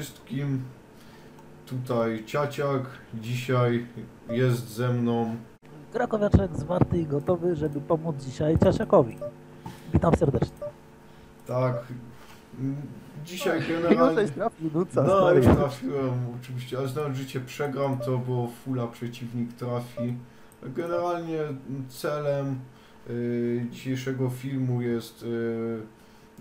wszystkim. Tutaj Ciaciak dzisiaj jest ze mną. Krakowiaczek zwarty i gotowy, żeby pomóc dzisiaj Ciasiakowi. Witam serdecznie. Tak. Dzisiaj Już generalnie. żeś trafił, nuca, No, już trafiłem oczywiście, ale znam życie przegram, to było fula przeciwnik trafi. Generalnie celem y, dzisiejszego filmu jest y,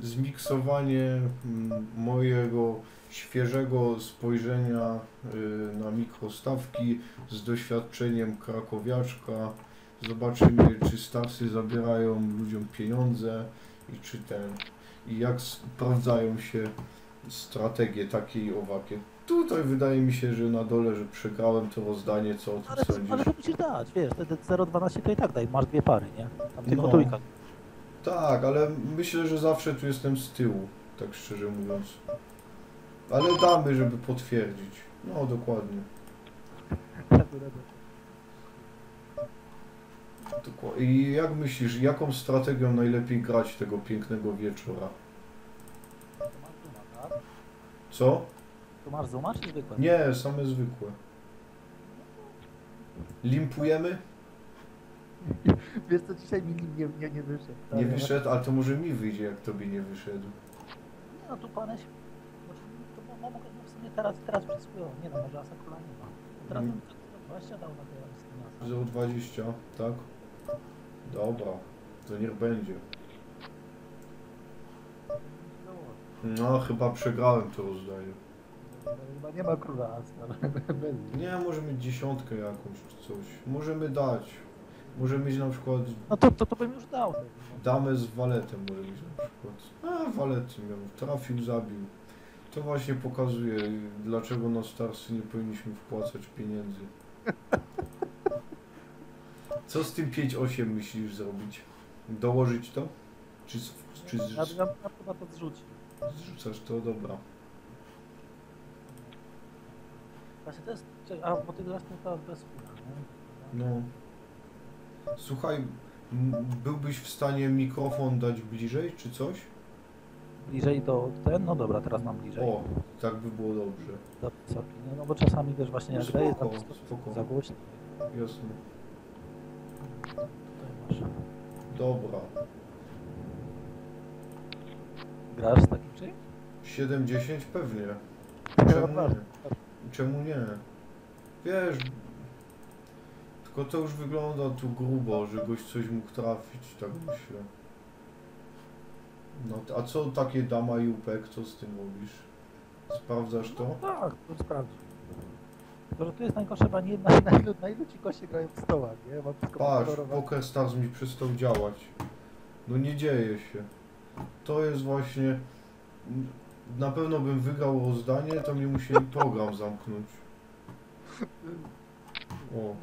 zmiksowanie mm, mojego świeżego spojrzenia y, na mikrostawki z doświadczeniem krakowiaczka. Zobaczymy, czy starsy zabierają ludziom pieniądze i czy ten, i jak sprawdzają się strategie takie i owakie. Tutaj wydaje mi się, że na dole, że przegrałem to rozdanie, co o tym Ale, sądzisz? ale to musisz dać, wiesz, te, te 0,12 to i tak daj, masz dwie pary, nie? Tam tylko No. trójka. Tak, ale myślę, że zawsze tu jestem z tyłu, tak szczerze mówiąc. Ale damy, żeby potwierdzić. No, dokładnie. Dokła- I jak myślisz, jaką strategią najlepiej grać tego pięknego wieczora? Tak? Co? Tu masz zooma czy zwykłe? Nie, same zwykłe. Limpujemy? Wiesz co, dzisiaj mi nie, nie, nie wyszedł. Nie wyszedł, ale to może mi wyjdzie, jak tobie nie wyszedł. Nie, no tu paneś, mo- mogę no w sumie teraz, teraz przysłuchują. Nie no, może Asakula nie ma. Teraz Mm. bym to 20 dał na tej listy 0,20, tak? Dobra, to niech będzie. No, chyba przegrałem to rozdanie. Chyba nie ma króla Astra. Nie, może mieć dziesiątkę jakąś czy coś. Możemy dać. Może mieć na przykład No to, to, to bym już dał. damę z waletem, może mieć na przykład. A, walety miał. Trafił, zabił. To właśnie pokazuje, dlaczego na Starsy nie powinniśmy wpłacać pieniędzy. Co z tym 5-8 myślisz zrobić? Dołożyć to? Czy, czy z, Ja, ja, ja chyba to zrzucił. zrzucasz to? Dobra. Właśnie to jest, a bo ty grasz tylko bez nie? No. Słuchaj, byłbyś w stanie mikrofon dać bliżej, czy coś? Bliżej do ten, no dobra, teraz mam bliżej. O, tak by było dobrze. Do wysoki, nie? No bo czasami wiesz właśnie jak No daję spoko, tam spoko. za głośno. Jasne. Tutaj masz. Dobra. Grasz z takim czymś? 7-10 pewnie. Ja Czemu nie? bardzo. Czemu nie? Wiesz, tylko to już wygląda tu grubo, że goś coś mógł trafić, tak myślę. No, a co takie dama i upek, co z tym robisz? Sprawdzasz to? Tak, to sprawdzi. Tylko, tu jest najgorsze, bo nie, na, na, ilu, na ilu ci goście grają w stołach, nie? Mam Patrz. Poker Stars mi przestał działać. No nie dzieje się. To jest właśnie... Na pewno bym wygrał rozdanie, to mi musieli program zamknąć. O,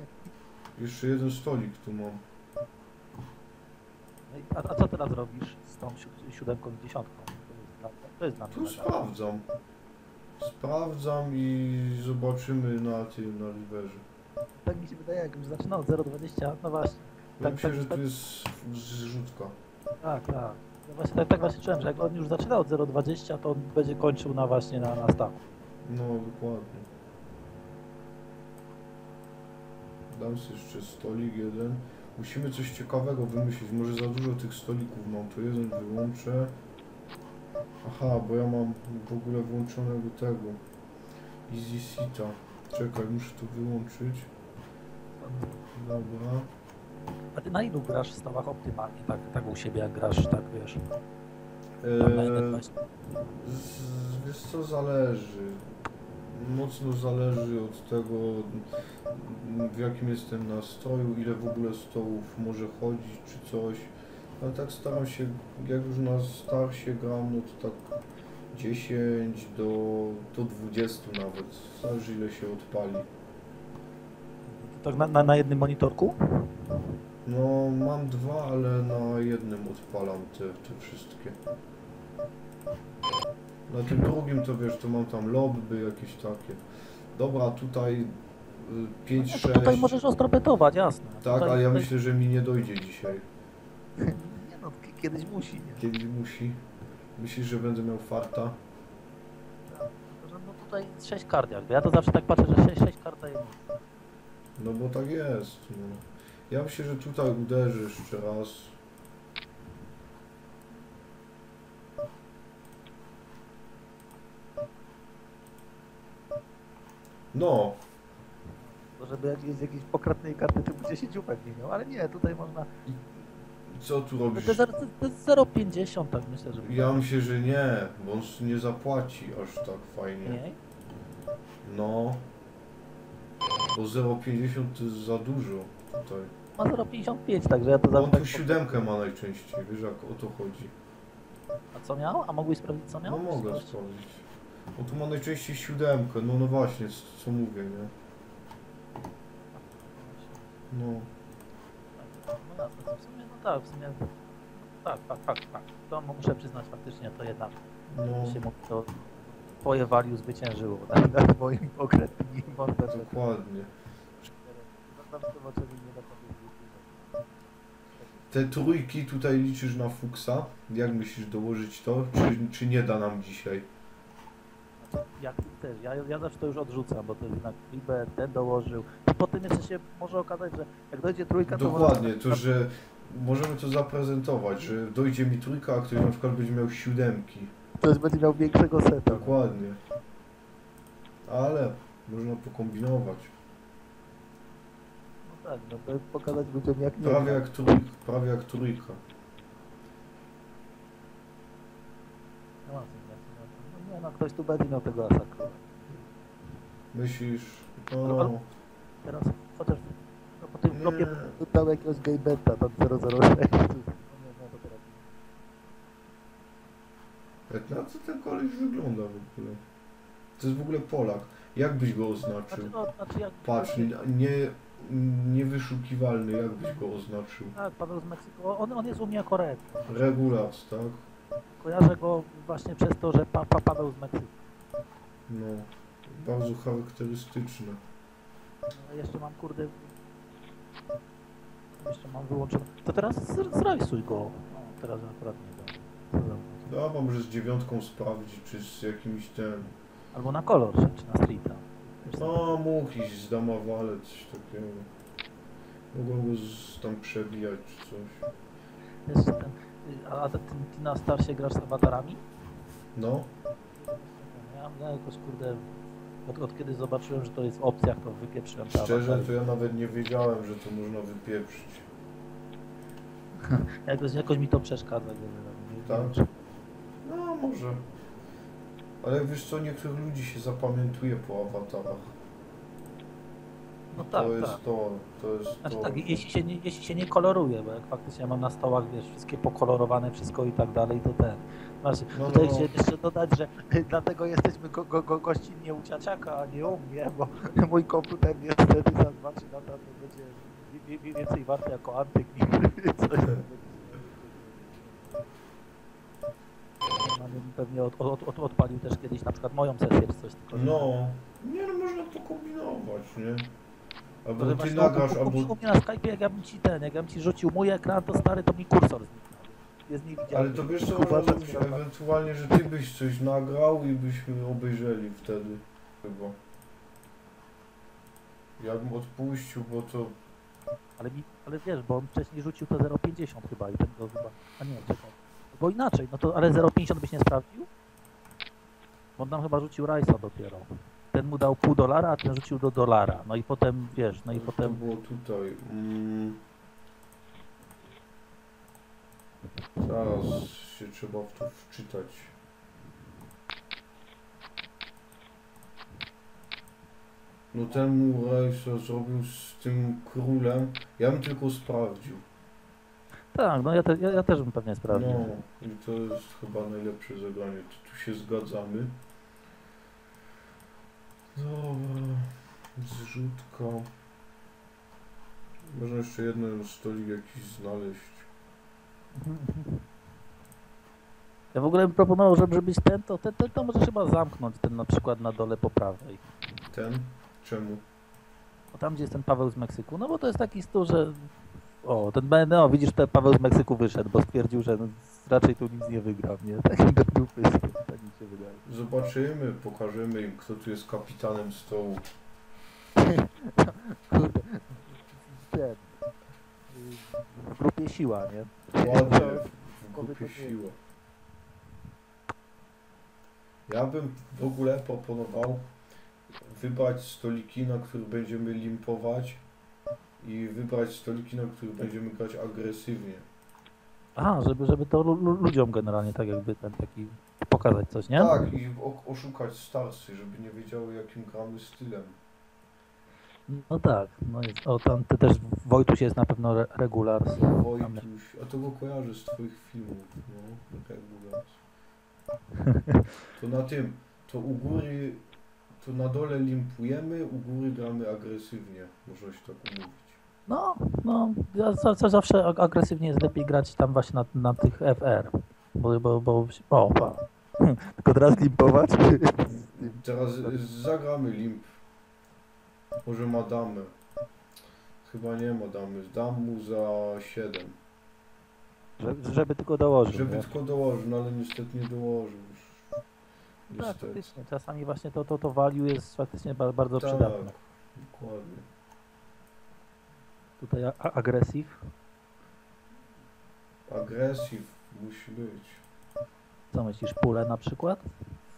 jeszcze jeden stolik tu mam. A, a co teraz robisz z tą si- siódemką i dziesiątką? To jest dla, mnie Tu sprawdzam. Sprawdzam i zobaczymy na tym, na riverze. Tak mi się wydaje, jak już zaczyna od 0,20, no właśnie. Tak, Myślę, tak, że tak. tu jest zrzutka. Tak, tak. No właśnie, tak, tak właśnie czułem, że jak on już zaczyna od 0,20, to on będzie kończył na właśnie na, na stawu. No, dokładnie. Dam sobie jeszcze stolik jeden. Musimy coś ciekawego wymyślić. Może za dużo tych stolików mam. To jeden wyłączę. Aha, bo ja mam w ogóle włączonego tego. Easy Sita. Czekaj, muszę to wyłączyć. Dobra. A ty na ilu grasz w stawach optymalnie, tak, tak u siebie jak grasz, tak wiesz? Eee, 1,20. Z, wiesz co, zależy. Mocno zależy od tego, w jakim jestem nastroju, ile w ogóle stołów może chodzić, czy coś. Ale tak staram się, jak już na starsie gram, no to tak 10 do, do 20 nawet. Zależy ile się odpali. Tak na, na, na jednym monitorku? No, mam dwa, ale na jednym odpalam te, te wszystkie. Na tym drugim to wiesz, to mam tam lobby jakieś takie. Dobra, tutaj 5, No 6. to tutaj możesz ostro betować, jasne. Tak, tutaj, ale ja tutaj... myślę, że mi nie dojdzie dzisiaj. Nie no, kiedyś musi, nie? Kiedyś musi. Myślisz, że będę miał farta? No to tutaj 6 kart jakby. Ja to zawsze tak patrzę, że 6, 6 kart daje. No bo tak jest. No. Ja myślę, że tutaj uderzysz jeszcze raz. No, żeby jak jest jakiejś pokratnej karty typu 10 pewnie miał, ale nie, tutaj można... i co tu To robisz? to jest 0,50 tak myślę, że... Ja myślę, że nie, bo on nie zapłaci aż tak fajnie. Nie? No. Bo 0,50 to jest za dużo tutaj. Ma 0,55, także ja to On zawsze... tu tak- siódemkę ma najczęściej, wiesz jak o to chodzi. A co miał? A mogłeś sprawdzić co miał? No mogę sprawdzić. On tu ma najczęściej siódemkę, no no właśnie, c- co mówię, nie? No. No to w sumie, no tak, w sumie... Tak, tak, tak, tak. To muszę przyznać faktycznie, to jednak No, się to twoje value zwyciężyło tak, nad moim konkretnym montażem. dokładnie. Powiedz. Te trójki tutaj liczysz na fuksa? Jak myślisz dołożyć to? Czy, czy nie da nam dzisiaj? Jak też, ja, ja zawsze to już odrzucam, bo to jednak Liber ten dołożył. I potem jeszcze się może okazać, że jak dojdzie trójka, to Dokładnie, może... to że możemy to zaprezentować, że dojdzie mi trójka, a ktoś na przykład będzie miał siódemki. To już będzie miał większego seta. Dokładnie. Ale można pokombinować. No tak, no to pokazać ludziom jak nie. Prawie jak trójka. Prawie jak trójka. No, nie, no ktoś tu będzie miał tego asa. kurwa. Myślisz, Ale- no, Teraz chociaż no, po tym Nie. klopie dał jakiegoś gaybeta, tam 006. No, nie, no, to teraz. jak na co ten koleś wygląda w ogóle? To jest w ogóle Polak. Jak byś go Znaczy, oznaczył? no, znaczy jak... Patrz, nie, niewyszukiwalny, jak byś go oznaczył? Tak, Paweł z Meksyku, on, on jest u mnie jako red. Regulat, tak? Kojarzę go właśnie przez to, że pa, pa, Paweł z Meksyku. No, bardzo charakterystyczne. No, jeszcze mam kurde. Jeszcze mam wyłączone. To teraz zrajsuj go. No, teraz akurat nie da. Co za- Dobra, może z dziewiątką sprawdzić, czy z jakimś ten... Albo na kolor, czy, na streeta. No, mógł iść z dama walet, coś takiego. Mogą go z, tam przebijać, czy coś. Jeszcze ten, a, ty, ty na starsie grasz z awatarami? No, Ja, ja jakoś kurde. Od, od kiedy zobaczyłem, że to jest w opcjach, to wypieprzyłem szczerze, to ja nawet nie wiedziałem, że to można wypieprzyć. Jakoś, jakoś mi to przeszkadza. generalnie. Nie Tak? No, może. Ale wiesz co, niektórych ludzi się zapamiętuje po awatarach. No to tak, jest tak. to, to jest Znaczy to. tak, jeśli się, nie, jeśli się nie koloruje, bo jak faktycznie mam na stołach, wiesz, wszystkie pokolorowane, wszystko i tak dalej, to ten. Znaczy, No, tutaj no. jeszcze dodać, że dlatego jesteśmy go, go, go, gościnnie u ciaciaka, a nie u mnie, bo mój komputer niestety za 2-3 lata to będzie więcej warty jako antyk niż coś. No, bym Pewnie od, od, od, odpalił też kiedyś na przykład moją sesję czy coś że- No, nie no, można pokombinować, nie? Albo że ty nagrasz, u, albo... na Skype, jak ja bym ci ten, jak ja bym ci rzucił mój ekran, to stary, to mi kursor zniknął. Jest niewidzialny. Ale to wiesz co można zrobić? Ewentualnie, że ty byś coś nagrał i byśmy obejrzeli wtedy. Chyba. Ja bym odpuścił, bo to... Ale, mi, ale wiesz, bo on wcześniej rzucił to 0,50 chyba i ten to chyba. A nie, czekaj. Bo inaczej, no to ale 0,50 byś nie sprawdził? Bo on tam chyba rzucił Rajsa dopiero. Ten mu dał pół dolara, a ten rzucił do dolara. No i potem wiesz, no i to potem. było tutaj. Mm. Zaraz się trzeba w to wczytać. No ten Murray zrobił z tym królem, ja bym tylko sprawdził. Tak, no ja, te, ja, ja też bym pewnie sprawdził. No i to jest chyba najlepsze zagranie, to tu się zgadzamy. Dobra, zrzutka. Można jeszcze jeden stolik jakiś znaleźć. Ja w ogóle bym proponował, żeby żebyś ten, to, ten, ten to może chyba zamknąć ten na przykład na dole po prawej. Ten? Czemu? O, tam gdzie jest ten Paweł z Meksyku, no bo to jest taki stół, że... O, ten B- no widzisz, ten Paweł z Meksyku wyszedł, bo stwierdził, że raczej tu nic nie wygra, nie? Taki do dupy. Się wydaje. Zobaczymy, pokażemy im, kto tu jest kapitanem stołu. Kurde. Ten. W grupie siła, nie? Ładnie, w grupie siła. Ja bym w ogóle proponował wybrać stoliki, na których będziemy limpować i wybrać stoliki, na których będziemy grać agresywnie. Aha, żeby, żeby to lu- lu- ludziom generalnie tak jakby ten taki pokazać coś, nie? Tak, i oszukać starszy, żeby nie wiedziały jakim gramy stylem. No tak, no jest. O, tam ty też Wojtuś jest na pewno re regular. Wojtuś, a to go kojarzę z twoich filmów, no, regulars. To na tym, to u góry, to na dole limpujemy, u góry gramy agresywnie, można się tak umówić. No, no, ja za- za- zawsze ag- agresywnie jest lepiej grać tam właśnie na, na tych FR. Bo, bo, bo, o, pa. Tylko teraz limpować? Teraz zagramy limp. Może ma damę. Chyba nie ma damy. Dam mu za 7. Żeby, żeby tylko dołożył. Żeby nie? tylko dołożył, no ale niestety nie dołożył. Tak, Niestety. faktycznie. Czasami właśnie to, to, to value jest faktycznie ba- bardzo Tak, przydatne. dokładnie. Tutaj a- a- agresyw. Agresyw musi być. Co myślisz, pulę na przykład?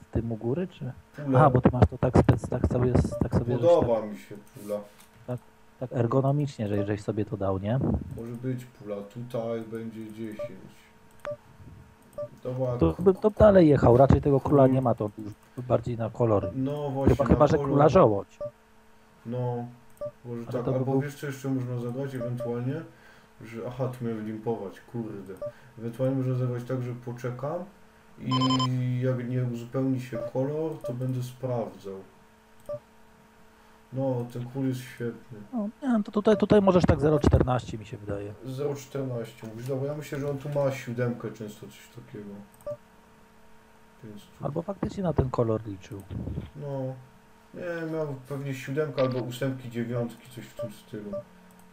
W tym u góry, czy? Pula. Aha, bo ty masz to tak, spec, tak sobie, tak sobie żeś Podoba mi się pula. tak, tak ergonomicznie, że żeś sobie to dał, nie? Może być pula. Tutaj będzie 10. Dobra, To bym to dalej jechał, raczej tego króla nie ma, to już bardziej na kolor. no właśnie. Chyba, chyba że kolor. króla żołądź. No, może Ale tak, to by albo był- wiesz co jeszcze można zagrać ewentualnie, że aha, tu miałem limpować, kurde. Ewentualnie można zagrać tak, że poczekam i jak nie uzupełni się kolor, to będę sprawdzał. No, ten król jest świetny. No, nie to tutaj, tutaj możesz tak 0,14 mi się wydaje. 0,14 mówisz, dobra, ja myślę, że on tu ma siódemkę często, coś takiego. Więc tu, Albo faktycznie na ten kolor liczył. no, nie, miał pewnie siódemkę albo ósemki, dziewiątki, coś w tym stylu.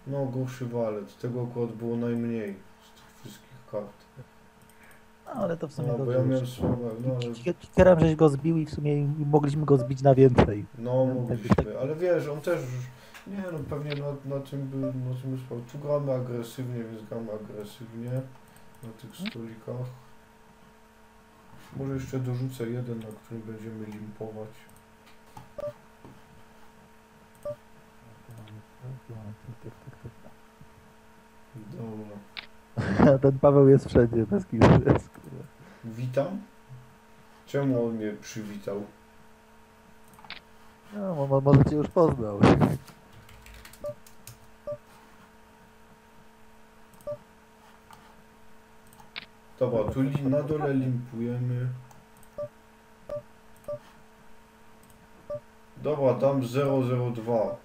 No, gorszy walet, tego akurat było najmniej z tych wszystkich kart. Ale to w sumie No, bo dobrze. ja miałem no ale... Kierem żeś go zbił i w sumie mogliśmy go zbić na więcej. No, tak- mogliśmy, ale wiesz, on też, nie no, pewnie na, na tym by, na tym spał. Tu gramy agresywnie, więc gramy agresywnie na tych stolikach. Może jeszcze dorzucę jeden, na którym będziemy limpować. Dobra. Ten Paweł jest wszędzie, bez kitu. Witam. Czemu on mnie przywitał? No, mo- mo- może cię już poznał. Dobra, tu na dole limpujemy. Dobra, dam 002.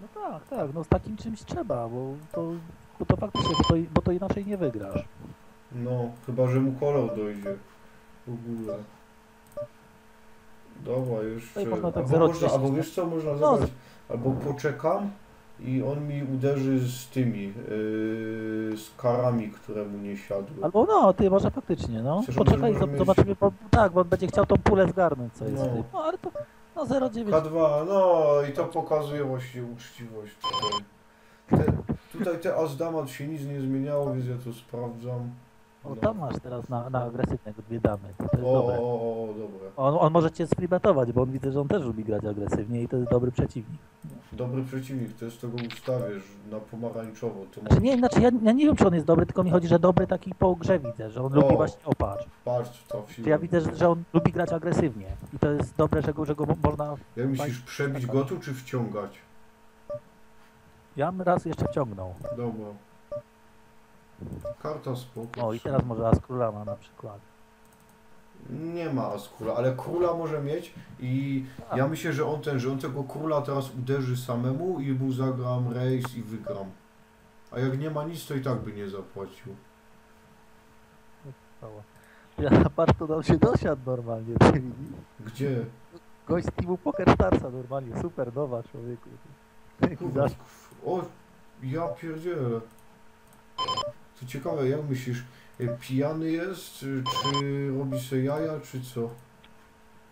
No tak, tak, no z takim czymś trzeba, bo to, bo to faktycznie, bo to, bo to inaczej nie wygrasz. No, chyba, że mu kolor dojdzie. W ogóle. Dobra, jeszcze. Tutaj można tak albo, można, 0,10, albo no. wiesz co, można No. zrobić? Albo poczekam i on mi uderzy z tymi, yy, z karami, które mu nie siadły. Albo no, ty może faktycznie, no. Przecież Poczekaj, możemy zobaczymy, bo, tak, bo on będzie chciał tą pulę zgarnąć, co jest No. w tym. No, ale to, no 0,9. K2, no i to pokazuje właśnie uczciwość tutaj. Te, tutaj te Azdamat się nic nie zmieniało, więc ja to sprawdzam. O, No. tam masz teraz na, na agresywnego dwie damy, to, to jest O, dobre. o, o, dobra. On, on może cię sfribetować, bo on widzę, że on też lubi grać agresywnie i to jest dobry przeciwnik. Dobry przeciwnik, to jest tego ustawię, że na pomarańczowo. To Znaczy nie, znaczy ja, ja nie wiem, czy on jest dobry, tylko mi chodzi, że dobry taki po grze widzę, że on O. lubi właśnie opatrz. Patrz, trafiłem. Czy ja widzę, że, że on lubi grać agresywnie i to jest dobre, że go, że go mo- można... Jak myślisz, przebić Taka. go tu, czy wciągać? Ja bym raz jeszcze wciągnął. Dobra. Karta spoko. O i teraz może As Króla ma na przykład. Nie ma Askula, ale króla może mieć i A. ja myślę, że on ten, że on tego króla teraz uderzy samemu i mu zagram rejs i wygram. A jak nie ma nic, to i tak by nie zapłacił. Ja nam się dosiadł normalnie, ty widzisz? Gdzie? Gość z teamu Poker Starsa normalnie, super nowa człowieku. Kurwa, O, ja pierdzielę. To ciekawe, jak myślisz, y, pijany jest, czy, czy robi sobie jaja, czy co?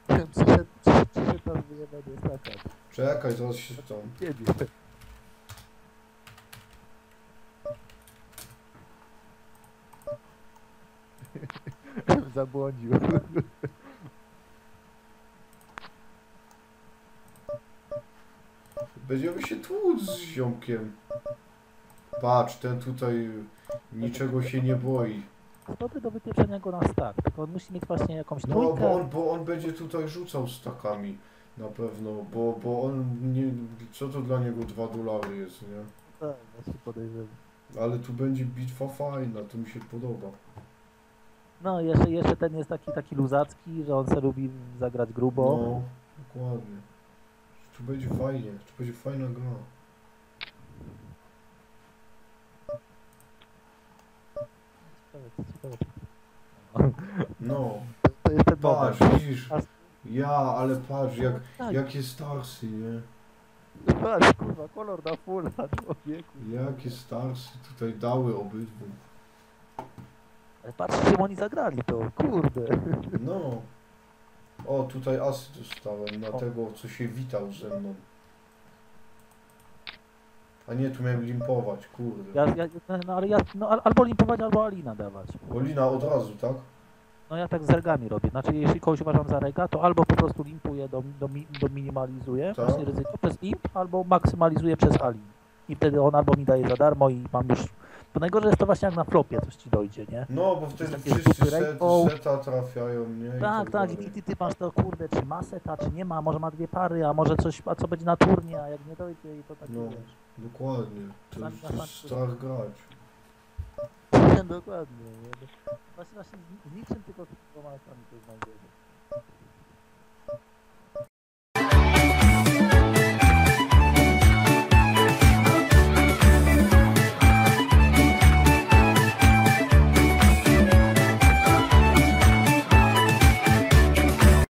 Przyszedł, przyszedł, tam wyjebany stakat. Czekaj, zaraz się tam... Ciebie. Zabłądził. Będziemy się tłuc z ziomkiem. Patrz, ten tutaj niczego się nie boi. Dobry do wypieprzenia go na start, tylko on musi mieć właśnie jakąś No, trójkę. bo on, bo on będzie tutaj rzucał stakami. Na pewno, bo, bo on nie... Co to dla niego 2 dolary jest, nie? Tak, właśnie podejrzewam. Ale tu będzie bitwa fajna, to mi się podoba. No, jeszcze, jeszcze ten jest taki, taki luzacki, że on se lubi zagrać grubo. No, dokładnie. Tu będzie fajnie, tu będzie fajna gra. Ciekawe, ciekawe. No, To jest ten moment. patrz, widzisz? Ja, ale patrz, jak, Tak, jakie starsy, nie? patrz, kurwa, kolor na fulla, człowieku. Jakie starsy tutaj dały obydwu. Ale patrz, czym oni zagrali to, kurde. No. O, tutaj asy dostałem na O. tego, co się witał ze mną. A nie, tu miałem limpować, kurde. Ja, ja, no ale ja, no al- albo limpować, albo Alina dawać. Olina od razu, tak? No ja tak z regami robię. Znaczy, jeśli kogoś uważam za rega, to albo po prostu limpuję, do, do, mi- do minimalizuję Tak. właśnie ryzyko przez limp, albo maksymalizuję przez Alin. I wtedy on albo mi daje za darmo i mam już... Bo najgorzej jest to właśnie jak na flopie coś ci dojdzie, nie? No, bo wtedy takie wszyscy dupy set, seta trafiają, nie? I Tak, tak, i dalej. ty, ty, ty masz to, kurde, czy ma seta, czy nie ma, może ma dwie pary, a może coś, a co będzie na turnie, a jak nie dojdzie i to tak No. wiesz. Dokładnie. To jest, strach grać. Dokładnie. nie? Właśnie, właśnie z, niczym tylko z dwoma to jest najgorzej.